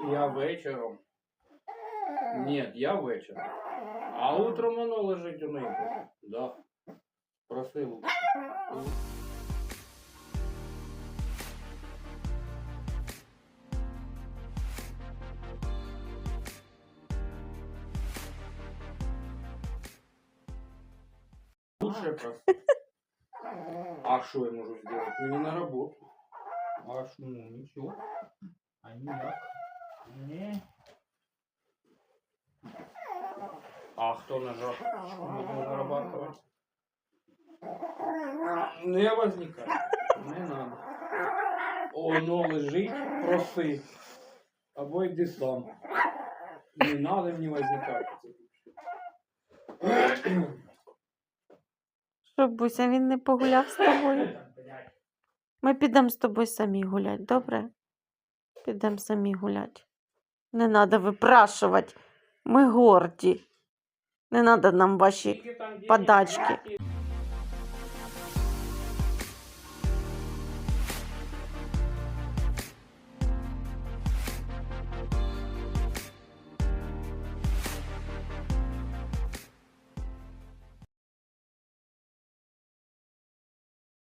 Я вечором. Ні, я вечором. А утром воно лежить у неї. Да. Просив. Лучше просто. А что я могу сделать? Мне на работу. А что, ну ничего. А никак. Не. А кто нажал? Можно. Не возникает. Не надо. Оно лежить, проси. Або йди сам. Не надо мені возникати. Що, Буся, він не погуляв з тобою? Ми підемо з тобою самі гулять, добре? Підемо самі гулять. Не треба випрашувати. Ми горді. Не треба нам ваші подачки.